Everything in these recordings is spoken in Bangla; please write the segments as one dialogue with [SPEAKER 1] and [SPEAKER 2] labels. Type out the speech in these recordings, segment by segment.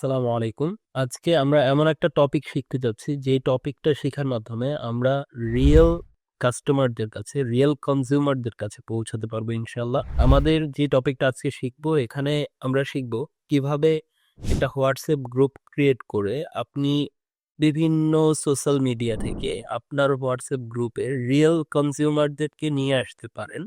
[SPEAKER 1] আসসালামু আলাইকুম। আজকে আমরা এমন একটা টপিক শিখতে যাচ্ছি, যেই টপিকটা শেখার মাধ্যমে আমরা রিয়েল কাস্টমারদের কাছে, রিয়েল কনজিউমারদের কাছে পৌঁছাতে পারব ইনশাল্লাহ আমাদের যে টপিকটা আজকে শিখব, এখানে আমরা শিখব কীভাবে একটা হোয়াটসঅ্যাপ গ্রুপ ক্রিয়েট করে আপনি বিভিন্ন সোশ্যাল মিডিয়া থেকে আপনার হোয়াটসঅ্যাপ গ্রুপে রিয়েল কনজিউমারদেরকে নিয়ে আসতে পারেন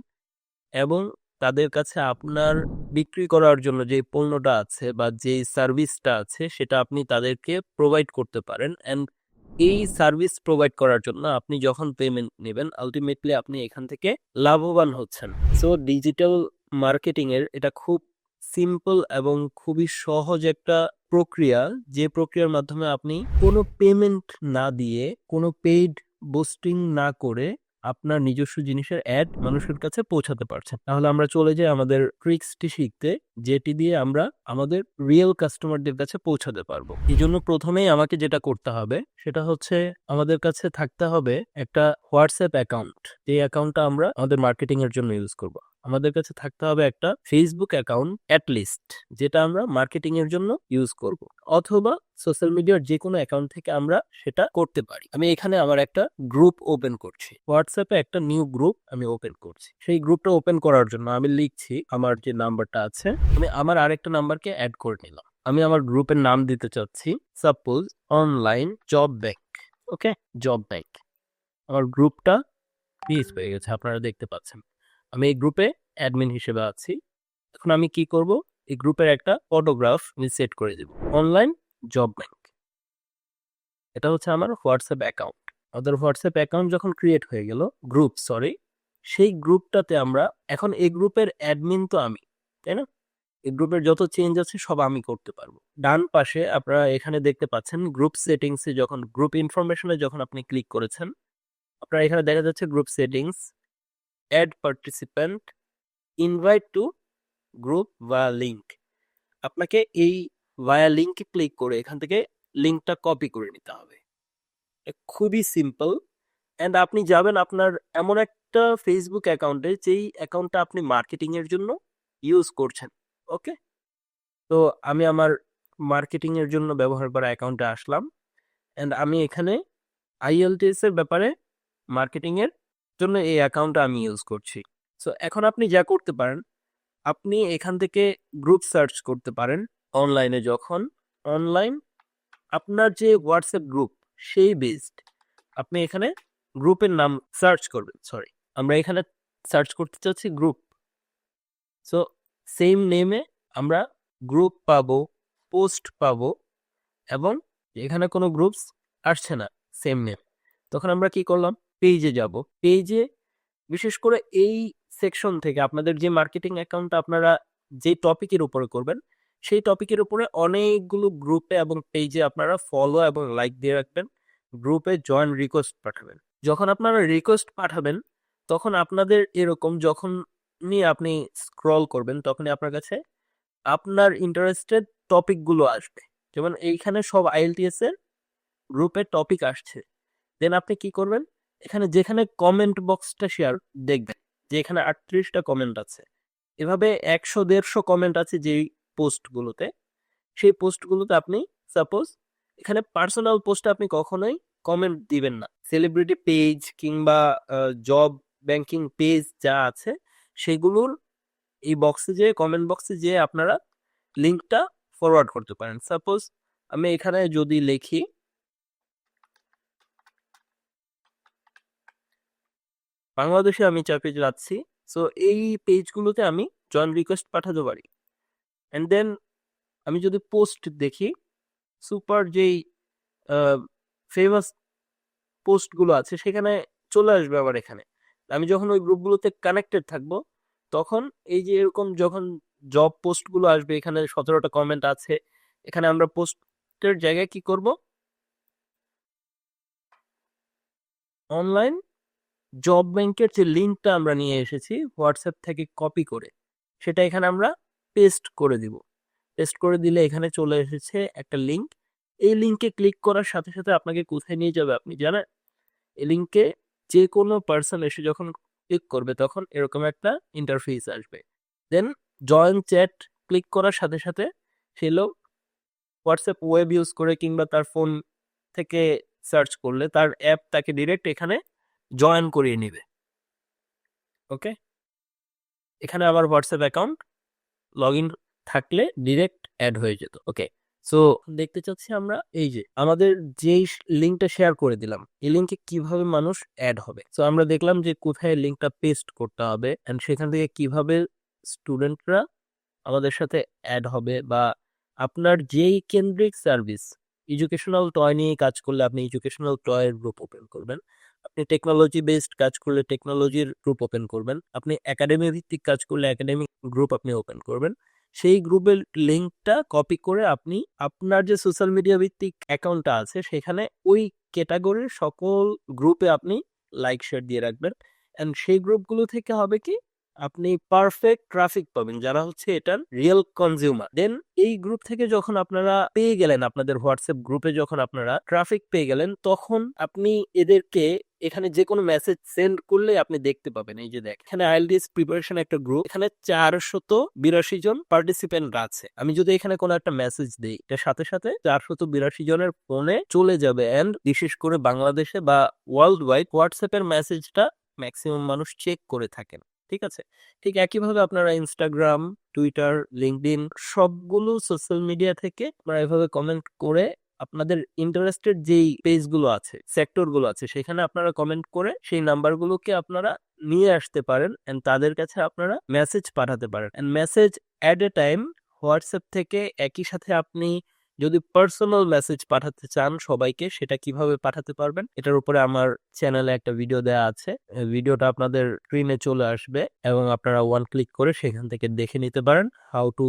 [SPEAKER 1] এবং তাদের কাছে আপনার বিক্রি করার জন্য যে পণ্যটা আছে বা যে সার্ভিসটা আছে সেটা আপনি তাদেরকে প্রোভাইড করতে পারেন অ্যান্ড এই সার্ভিস প্রোভাইড করার জন্য আপনি যখন পেমেন্ট নেবেন আলটিমেটলি আপনি এখান থেকে লাভবান হচ্ছেন। সো ডিজিটাল মার্কেটিং এর এটা খুব সিম্পল এবং খুবই সহজ একটা প্রক্রিয়া, যে প্রক্রিয়ার মাধ্যমে আপনি কোনো পেমেন্ট না দিয়ে, কোনো পেইড বুস্টিং না করে আপনার নিজস্ব জিনিসের অ্যাড মানুষের কাছে পৌঁছাতে পারছেন তাহলে আমরা চলে যাই আমাদের ট্রিক্সটি শিখতে, যেটি দিয়ে আমরা আমাদের রিয়েল কাস্টমারদের কাছে পৌঁছাতে পারব। এই জন্য প্রথমেই আমাকে যেটা করতে হবে, সেটা হচ্ছে আমাদের কাছে থাকতে হবে একটা হোয়াটসঅ্যাপ অ্যাকাউন্ট যে অ্যাকাউন্টটা আমরা আমাদের মার্কেটিং এর জন্য ইউজ করব। আমাদের কাছে থাকতে হবে একটা ফেসবুক অ্যাকাউন্ট অ্যাটলিস্ট যেটা আমরা মার্কেটিং এর জন্য ইউজ করব, অথবা সোশ্যাল মিডিয়ার যে কোনো অ্যাকাউন্ট থেকে আমরা সেটা করতে পারি। আমি এখানে আমার একটা গ্রুপ ওপেন করছি। হোয়াটসঅ্যাপে একটা নিউ গ্রুপ আমি ওপেন করছি। সেই গ্রুপটা ওপেন করার জন্য আমি লিখছি আমার যে নাম্বারটা আছে, আমি আমার আরেকটা নাম্বারকে অ্যাড করে নিলাম। আমি আমার গ্রুপের নাম দিতে চাচ্ছি suppose online job bank okay job bank আমার গ্রুপটা পিস হয়ে গেছে, আপনারা দেখতে পাচ্ছেন। আমি এই গ্রুপে অ্যাডমিন হিসেবে আছি। এখন আমি কি করব? এই গ্রুপের একটা ফটোগ্রাফ আমি সেট করে দেব। অনলাইন জব ব্যাংক এটা হচ্ছে আমার হোয়াটসঅ্যাপ অ্যাকাউন্ট আমাদের হোয়াটসঅ্যাপ অ্যাকাউন্ট যখন ক্রিয়েট হয়ে গেল গ্রুপ সরি সেই গ্রুপটাতে আমরা, এখন এই গ্রুপের অ্যাডমিন তো আমি, তাই না? এই গ্রুপের যত চেঞ্জ আছে সব আমি করতে পারব। ডান পাশে আপনারা এখানে দেখতে পাচ্ছেন গ্রুপ সেটিংসে যখন গ্রুপ ইনফরমেশনে যখন আপনি ক্লিক করেছেন, আপনারা এখানে দেখা যাচ্ছে group settings add participant invite to group বা লিঙ্ক আপনাকে এই ভায়া লিঙ্কে ক্লিক করে এখান থেকে লিঙ্কটা কপি করে নিতে হবে। খুবই সিম্পল অ্যান্ড আপনি যাবেন আপনার এমন একটা ফেসবুক অ্যাকাউন্টে যেই অ্যাকাউন্টটা আপনি মার্কেটিংয়ের জন্য ইউজ করছেন ওকে তো আমি আমার মার্কেটিংয়ের জন্য ব্যবহার করা অ্যাকাউন্টে আসলাম। অ্যান্ড আমি এখানে আইএলটিএস এর ব্যাপারে মার্কেটিংয়ের জন্য এই অ্যাকাউন্টটা আমি ইউজ করছি। সো এখন আপনি যা করতে পারেন, আপনি এখান থেকে গ্রুপ সার্চ করতে পারেন অনলাইনে যখন। অনলাইন আপনার যে হোয়াটসঅ্যাপ গ্রুপ সেই বেসড আপনি এখানে গ্রুপের নাম সার্চ করবেন সরি আমরা এখানে সার্চ করতে চাচ্ছি গ্রুপ সো সেম নেমে আমরা গ্রুপ পাবো পোস্ট পাবো এবং এখানে কোনো গ্রুপস আসছে না সেম নেম তখন আমরা কি করলাম? পেজে যাব। পেজে বিশেষ করে এই সেকশন থেকে আপনাদের যে মার্কেটিং অ্যাকাউন্টটা আপনারা যে টপিকের উপরে করবেন, সেই টপিকের উপরে অনেকগুলো গ্রুপে এবং পেজে আপনারা ফলো এবং লাইক দিয়ে রাখবেন। গ্রুপে জয়েন রিকোয়েস্ট পাঠাবেন। যখন আপনারা রিকোয়েস্ট পাঠাবেন, তখন আপনাদের এরকম যখনই আপনি স্ক্রল করবেন, তখনই আপনার কাছে আপনার ইন্টারেস্টেড টপিকগুলো আসবে। যেমন এইখানে সব আইএলটিএস এর গ্রুপের টপিক আসছে। দেন আপনি কি করবেন? এখানে যেখানে কমেন্ট বক্সটা শেয়ার দেখবেন যে এখানে আটত্রিশটা কমেন্ট আছে। এভাবে একশো, দেড়শো কমেন্ট আছে যেই পোস্টগুলোতে সেই পোস্টগুলোতে আপনি সাপোজ এখানে পার্সোনাল পোস্টে আপনি কখনোই কমেন্ট দিবেন না। সেলিব্রিটি পেজ কিংবা জব ব্যাংকিং পেজ যা আছে, সেগুলোর এই বক্সে যে কমেন্ট বক্সে যে আপনারা লিঙ্কটা ফরওয়ার্ড করতে পারেন। সাপোজ আমি এখানে যদি লিখি বাংলাদেশে আমি চার পেজ রাখছি। সো এই পেজগুলোতে আমি জয়েন রিকোয়েস্ট পাঠাতে পারি। অ্যান্ড দেন আমি যদি পোস্ট দেখি সুপার যেই ফেমাস পোস্টগুলো আছে, সেখানে চলে আসবে আবার এখানে। আমি যখন ওই গ্রুপগুলোতে কানেক্টেড থাকব, তখন এই যে এরকম যখন জব পোস্টগুলো আসবে, এখানে সতেরোটা কমেন্ট আছে, এখানে আমরা পোস্টের জায়গায় কি করব? অনলাইন জব ব্যাংকের যে লিঙ্কটা আমরা নিয়ে এসেছি হোয়াটসঅ্যাপ থেকে কপি করে, সেটা এখানে আমরা পেস্ট করে দিব। পেস্ট করে দিলে এখানে চলে এসেছে একটা লিঙ্ক এই লিঙ্কে ক্লিক করার সাথে সাথে আপনাকে কোথায় নিয়ে যাবে আপনি জানেন? এই লিঙ্কে যে কোনো পার্সন এসে যখন ক্লিক করবে, তখন এরকম একটা ইন্টারফেস আসবে। দেন জয়েন চ্যাট ক্লিক করার সাথে সাথে সে লোক হোয়াটসঅ্যাপ ওয়েব ইউজ করে কিংবা তার ফোন থেকে সার্চ করলে তার অ্যাপ তাকে ডিরেক্ট এখানে জয়েন করিয়ে নেবে। ওকে এখানে আমার হোয়াটসঅ্যাপ অ্যাকাউন্ট লগ ইন থাকলে ডিরেক্ট অ্যাড হয়ে যেত। ওকে সো দেখতে চাচ্ছি আমরা এই যে, আমাদের যেই লিঙ্কটা শেয়ার করে দিলাম, এই লিঙ্কে কীভাবে মানুষ অ্যাড হবে? সো আমরা দেখলাম যে কোথায় লিঙ্কটা পেস্ট করতে হবে অ্যান্ড সেখান থেকে কীভাবে স্টুডেন্টরা আমাদের সাথে অ্যাড হবে বা আপনার যেই কেন্দ্রিক সার্ভিস এডুকেশনাল টয় নিয়ে কাজ করলে আপনি এডুকেশনাল টয়ের গ্রুপ ওপেন করবেন। আপনি টেকনোলজি বেসড কাজ করলে টেকনোলজির গ্রুপ ওপেন করবেন। আপনি একাডেমি ভিত্তিক কাজ করলে একাডেমিক গ্রুপ আপনি ওপেন করবেন। সেই গ্রুপের লিঙ্কটা কপি করে আপনি আপনার যে সোশ্যাল মিডিয়া ভিত্তিক অ্যাকাউন্টটা আছে, সেখানে ওই ক্যাটাগরির সকল গ্রুপে আপনি লাইক শেয়ার দিয়ে রাখবেন। অ্যান্ড সেই গ্রুপগুলো থেকে হবে কি আপনি পারফেক্ট ট্রাফিক পাবেন, যারা হচ্ছে এটার রিয়েল কনজিউমার দেন এই গ্রুপ থেকে যখন আপনারা পেয়ে গেলেন, আপনাদের হোয়াটসঅ্যাপ গ্রুপে যখন আপনারা ট্রাফিক পেয়ে গেলেন, তখন আপনি এদেরকে এখানে যে কোনো মেসেজ সেন্ড করলে আপনি দেখতে পাবেন। এই যে দেখ, এখানে আইএলটিএস প্রিপারেশন একটা গ্রুপ এখানে চারশত বিরাশি জন পার্টিসিপেন্ট আছে। আমি যদি এখানে কোনো একটা মেসেজ দিই, এটার সাথে সাথে চারশত বিরাশি জনের ফোনে চলে যাবে এন্ড বিশেষ করে বাংলাদেশে বা ওয়ার্ল্ড ওয়াইড হোয়াটসঅ্যাপের মেসেজটা ম্যাক্সিমাম মানুষ চেক করে থাকেন। ঠিক আছে? ঠিক একইভাবে আপনারা ইনস্টাগ্রাম টুইটার লিঙ্কডিন সবগুলো সোশ্যাল মিডিয়া থেকে আপনারা এভাবে কমেন্ট করে আপনাদের ইন্টারেস্টেড যেই পেজগুলো আছে সেক্টরগুলো আছে, সেখানে আপনারা কমেন্ট করে সেই নাম্বারগুলোকে আপনারা নিয়ে আসতে পারেন অ্যান্ড তাদের কাছে আপনারা মেসেজ পাঠাতে পারেন। And message at a time WhatsApp থেকে একই সাথে আপনি যদি পার্সোনাল মেসেজ পাঠাতে চান সবাইকে, সেটা কীভাবে পাঠাতে পারবেন? এটার উপরে আমার চ্যানেলে একটা ভিডিও দেওয়া আছে। ভিডিওটা আপনাদের স্ক্রিনে চলে আসবে এবং আপনারা ওয়ান ক্লিক করে সেখান থেকে দেখে নিতে পারেন। হাউ টু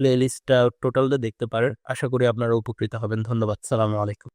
[SPEAKER 1] প্লে লিস্টটা টোটালটা দেখতে পারেন। আশা করি আপনারা উপকৃত হবেন। ধন্যবাদ। সালামু আলাইকুম।